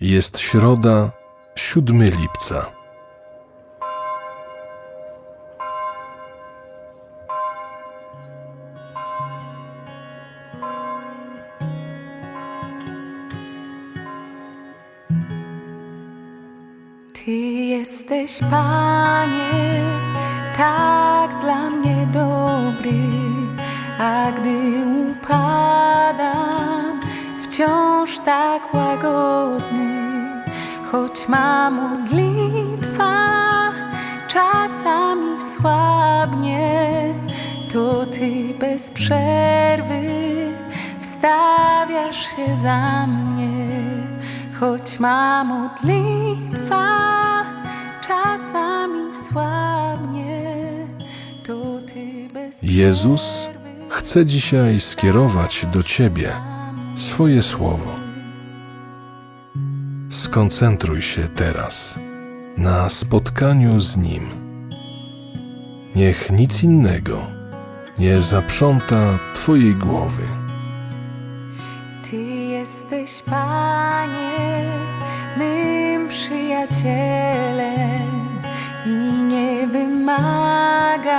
Jest środa, 7 lipca. Ty jesteś, Panie, tak dla mnie dobry, a gdy upadam, wciąż tak łagodny, choć ma modlitwa czasami słabnie, to Ty bez przerwy wstawiasz się za mnie. Choć ma modlitwa czasami słabnie, to Ty bez Jezus chce dzisiaj skierować do Ciebie swoje słowo. Skoncentruj się teraz na spotkaniu z Nim. Niech nic innego nie zaprząta Twojej głowy. Ty jesteś, Panie, mym przyjacielem i nie wymagasz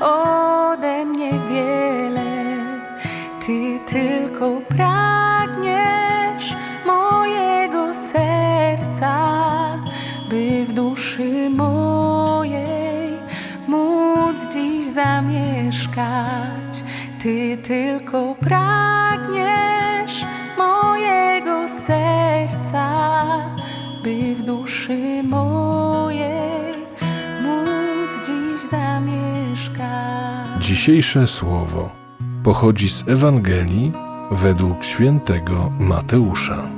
ode mnie wiele. Ty tylko pragniesz serca, by w duszy mojej móc dziś zamieszkać. Ty tylko pragniesz mojego serca, by w duszy mojej móc dziś zamieszkać. Dzisiejsze słowo pochodzi z Ewangelii według świętego Mateusza.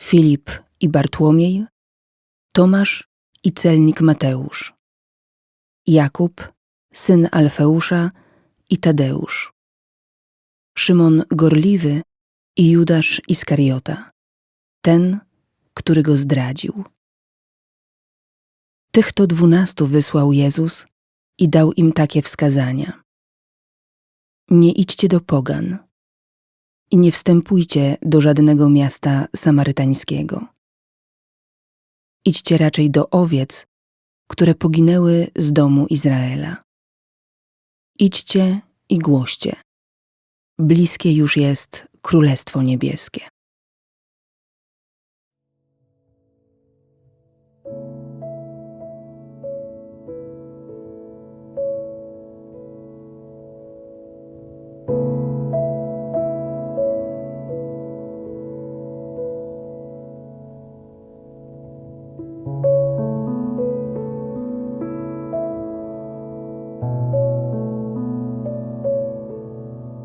Filip i Bartłomiej, Tomasz i celnik Mateusz, Jakub, syn Alfeusza i Tadeusz, Szymon Gorliwy i Judasz Iskariota, ten, który go zdradził. Tych to dwunastu wysłał Jezus i dał im takie wskazania. Nie idźcie do pogan i nie wstępujcie do żadnego miasta samarytańskiego. Idźcie raczej do owiec, które poginęły z domu Izraela. Idźcie i głoście. Bliskie już jest Królestwo Niebieskie.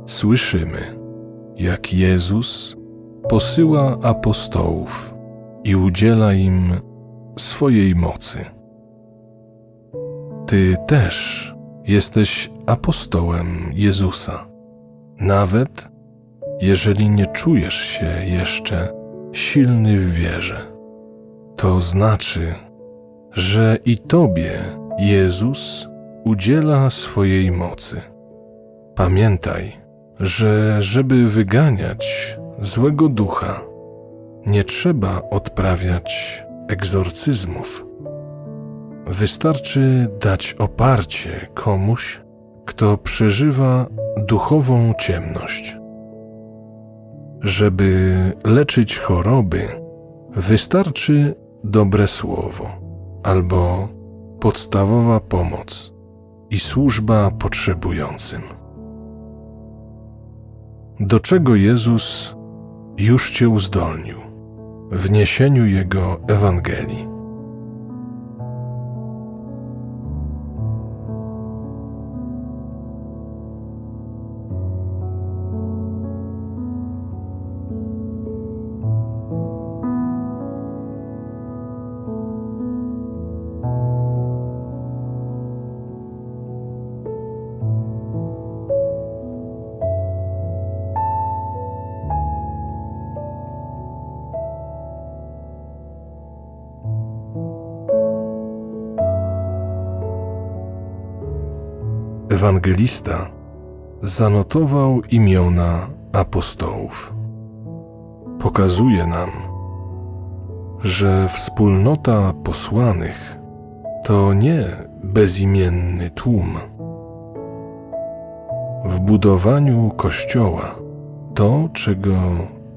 Słyszymy, jak Jezus posyła apostołów i udziela im swojej mocy. Ty też jesteś apostołem Jezusa, nawet jeżeli nie czujesz się jeszcze silny w wierze. To znaczy, że i Tobie Jezus udziela swojej mocy. Pamiętaj, że żeby wyganiać złego ducha, nie trzeba odprawiać egzorcyzmów. Wystarczy dać oparcie komuś, kto przeżywa duchową ciemność. Żeby leczyć choroby, wystarczy dobre słowo albo podstawowa pomoc i służba potrzebującym. Do czego Jezus już Cię uzdolnił w niesieniu Jego Ewangelii. Ewangelista zanotował imiona apostołów. Pokazuje nam, że wspólnota posłanych to nie bezimienny tłum. W budowaniu kościoła to, czego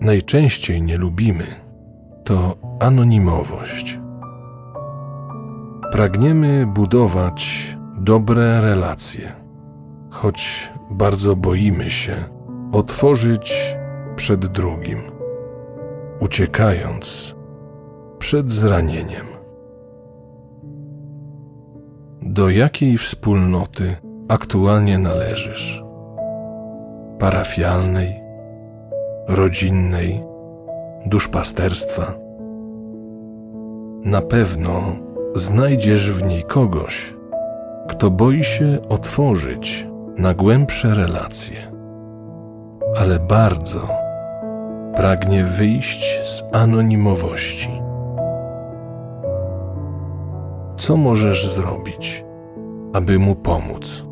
najczęściej nie lubimy, to anonimowość. Pragniemy budować dobre relacje, choć bardzo boimy się otworzyć przed drugim, uciekając przed zranieniem. Do jakiej wspólnoty aktualnie należysz? Parafialnej, rodzinnej, duszpasterstwa? Na pewno znajdziesz w niej kogoś, kto boi się otworzyć na głębsze relacje, ale bardzo pragnie wyjść z anonimowości. Co możesz zrobić, aby mu pomóc?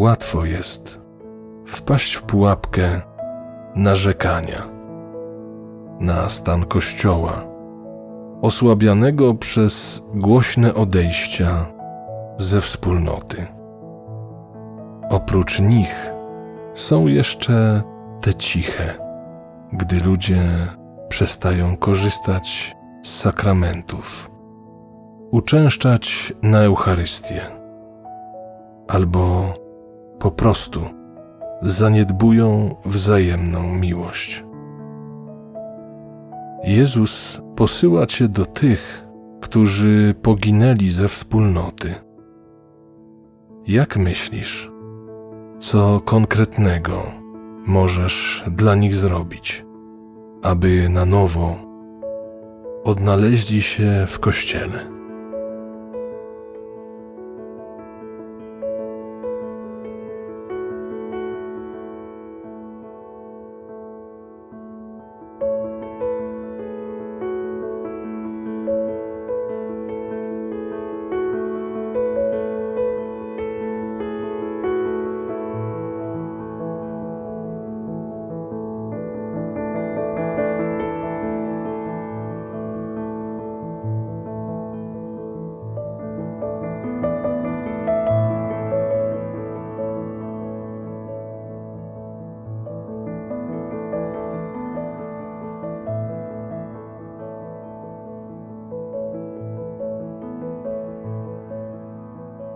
Łatwo jest wpaść w pułapkę narzekania na stan kościoła, osłabianego przez głośne odejścia ze wspólnoty. Oprócz nich są jeszcze te ciche, gdy ludzie przestają korzystać z sakramentów, uczęszczać na Eucharystię albo po prostu zaniedbują wzajemną miłość. Jezus posyła Cię do tych, którzy poginęli ze wspólnoty. Jak myślisz, co konkretnego możesz dla nich zrobić, aby na nowo odnaleźli się w Kościele?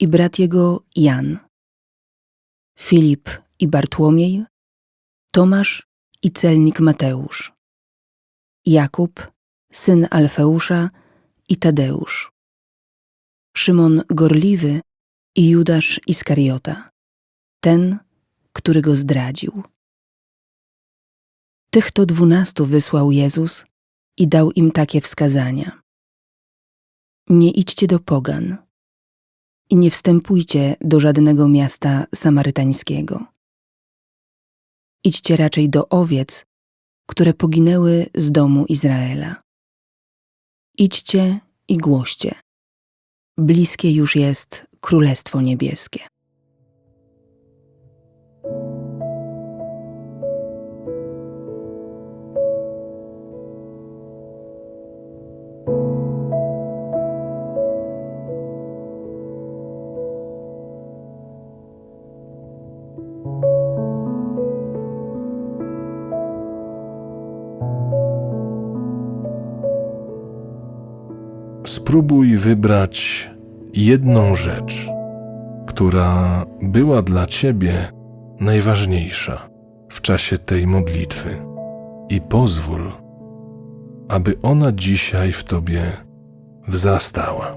i brat jego Jan, Filip i Bartłomiej, Tomasz i celnik Mateusz, Jakub, syn Alfeusza i Tadeusz, Szymon Gorliwy i Judasz Iskariota, ten, który go zdradził. Tych to dwunastu wysłał Jezus i dał im takie wskazania. Nie idźcie do pogan i nie wstępujcie do żadnego miasta samarytańskiego. Idźcie raczej do owiec, które poginęły z domu Izraela. Idźcie i głoście. Bliskie już jest Królestwo Niebieskie. Spróbuj wybrać jedną rzecz, która była dla ciebie najważniejsza w czasie tej modlitwy i pozwól, aby ona dzisiaj w tobie wzrastała.